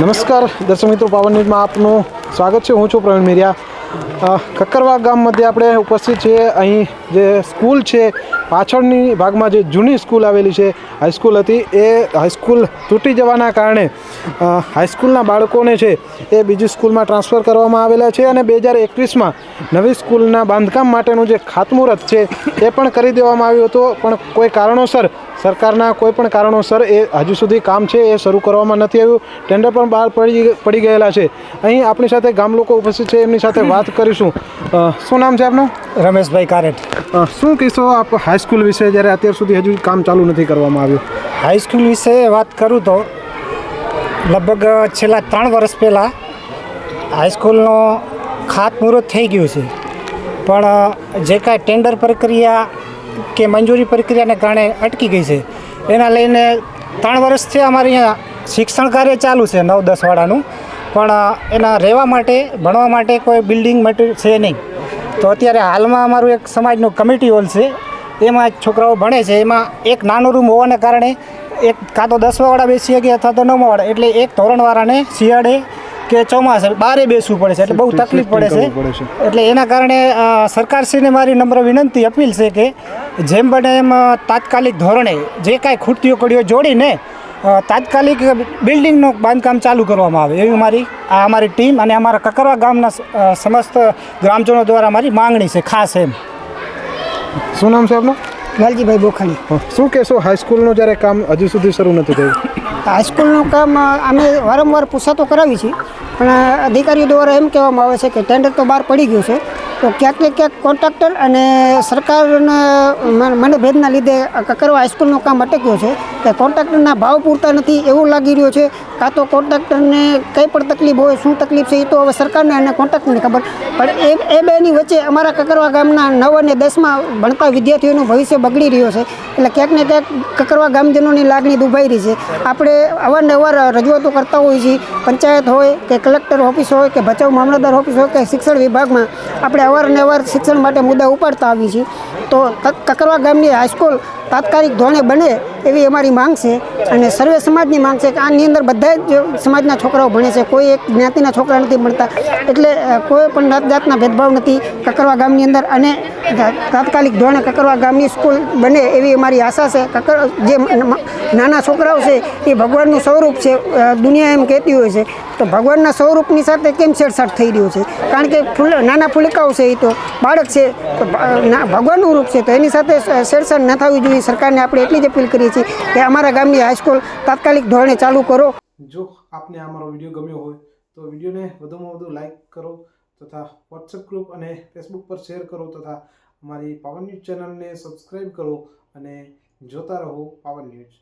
નમસ્કાર, દર્શક મિત્રો, પાવન ન્યૂઝમાં આપનું સ્વાગત છે. હું છું પ્રવીણ મેરિયા. કક્કરવા ગામ મધ્યે આપણે ઉપસ્થિત છીએ. અહીં જે સ્કૂલ છે, પાછળની ભાગમાં જે જૂની સ્કૂલ આવેલી છે હાઈસ્કૂલ હતી. એ હાઈસ્કૂલ તૂટી જવાના કારણે હાઈસ્કૂલના બાળકોને છે, એ બીજી સ્કૂલમાં ટ્રાન્સફર કરવામાં આવેલા છે અને બે હજાર એકવીસમાં નવી સ્કૂલના બાંધકામ માટેનું જે ખાતમુહૂર્ત છે, એ પણ કરી દેવામાં આવ્યું હતું. પણ કોઈ કારણોસર સરકારના કોઈ પણ કારણોસર એ હજુ સુધી કામ છે એ શરૂ કરવામાં નથી આવ્યું. ટેન્ડર પણ બહાર પડી પડી ગયેલા છે. અહીં આપણી સાથે ગામ લોકો ઉપસ્થિત છે એમની સાથે વાત કરીશું. શું નામ છે આપનું? રમેશભાઈ કારેટ. શું કહેશો આપ હાઈસ્કૂલ વિશે જ્યારે અત્યાર સુધી હજુ કામ ચાલુ નથી કરવામાં આવ્યું? હાઈસ્કૂલ વિશે વાત કરું તો લગભગ છેલ્લા ત્રણ વર્ષ પહેલાં હાઈસ્કૂલનો ખાતમુહૂર્ત થઈ ગયું છે. પણ જે કાંઈ ટેન્ડર પ્રક્રિયા કે મંજૂરી પ્રક્રિયાને કારણે અટકી ગઈ છે. એના લઈને ત્રણ વર્ષથી અમારે અહીંયા શિક્ષણ કાર્ય ચાલુ છે, નવ દસવાળાનું પણ એના રહેવા માટે, ભણવા માટે કોઈ બિલ્ડિંગ મટીરિયલ છે નહીં. તો અત્યારે હાલમાં અમારું એક સમાજનું કમિટી હોલ છે. એમાં છોકરાઓ ભણે છે. એમાં એક નાનો રૂમ હોવાને કારણે એક કાં તો દસમાવાળા બેસી શકે અથવા તો નવમાવાળા એટલે એક ધોરણવાળાને શિયાળે કે ચોમાસે બારે બેસવું પડે છે એટલે બહુ તકલીફ પડે છે. એટલે એના કારણે સરકારશ્રીને મારી નમ્ર વિનંતી અપીલ છે કે જેમ બને એમ તાત્કાલિક ધોરણે જે કાંઈ ખૂટતીઓ કડીઓ જોડીને તાત્કાલિક બિલ્ડિંગનું બાંધકામ ચાલુ કરવામાં આવે એવી મારી આ અમારી ટીમ અને અમારા કકરવા ગામના સમસ્ત ગ્રામજનો દ્વારા મારી માંગણી છે ખાસ એમ. શું નામ છે આપનું? લાલજીભાઈ બોખાણી. શું કહેશો હાઈસ્કૂલનું જ્યારે કામ હજુ સુધી શરૂ નથી થયું? હાઈસ્કૂલનું કામ અમે વારંવાર પૂછાતો કરાવી છીએ. પણ અધિકારીઓ દ્વારા એમ કહેવામાં આવે છે કે ટેન્ડર તો બહાર પડી ગયું છે. તો ક્યાંક ને ક્યાંક કોન્ટ્રાક્ટર અને સરકારના, મને ભેદના લીધે કકરવા હાઈસ્કૂલનું કામ અટક્યું છે કે કોન્ટ્રાક્ટરના ભાવ પૂરતા નથી એવું લાગી રહ્યું છે. કાં તો કોન્ટ્રાક્ટરને કંઈ પણ તકલીફ હોય, શું તકલીફ છે, એ તો હવે સરકારને અને કોન્ટ્રાક્ટરને ખબર. પણ એ એ બેની વચ્ચે અમારા કકરવા ગામના નવ અને દસમાં ભણતા વિદ્યાર્થીઓનું ભવિષ્ય બગડી રહ્યો છે. એટલે ક્યાંક ને ક્યાંક કકરવા ગામજનોની લાગણી દુભાઈ રહી છે. આપણે અવારનવાર રજૂઆતો કરતા હોઈએ છીએ. પંચાયત હોય કે કલેક્ટર ઓફિસ હોય કે ભચાઉ મામલતદાર ઓફિસ હોય કે શિક્ષણ વિભાગમાં આપણે અવારનવાર શિક્ષણ માટે મુદ્દા ઉપાડતા આવી છીએ તો કકરવા ગામની હાઈસ્કૂલ તાત્કાલિક ધોરણે બને એવી અમારી માંગ છે અને સર્વે સમાજની માંગ છે કે આની અંદર બધા જ સમાજના છોકરાઓ ભણે છે. કોઈ એક જ્ઞાતિના છોકરા નથી ભણતા. એટલે કોઈ પણ જાત, જાતના ભેદભાવ નથી કકરવા ગામની અંદર અને તાત્કાલિક ધોરણે કકરવા ગામની સ્કૂલ બને એવી અમારી આશા છે. કકર, જે નાના છોકરાઓ છે એ ભગવાનનું સ્વરૂપ છે. દુનિયા એમ કહેતી હોય છે. તો ભગવાનના સ્વરૂપની સાથે કેમ છેડછાડ થઈ રહ્યું છે? કારણ કે ફૂલ, નાના ફૂલિકાઓ છે એ તો બાળક છે. તો ભગવાનનું રૂપ છે. તો એની સાથે છેડછાડ ન થવી જોઈએ. સરકારને આપણે એટલી જ અપીલ કરીએ છીએ કે અમારા ગામની હાઈસ્કૂલ તાત્કાલિક ધોરણે ચાલુ કરો. જો આપને અમારો વીડિયો ગમ્યો હોય તો વિડીયોને વધુમાં વધુ લાઇક કરો તથા વોટ્સએપ ગ્રુપ અને ફેસબુક પર શેર કરો તથા અમારી પાવન ન્યૂઝ ચેનલને સબસ્ક્રાઈબ કરો અને જોતા રહો પાવન ન્યૂઝ.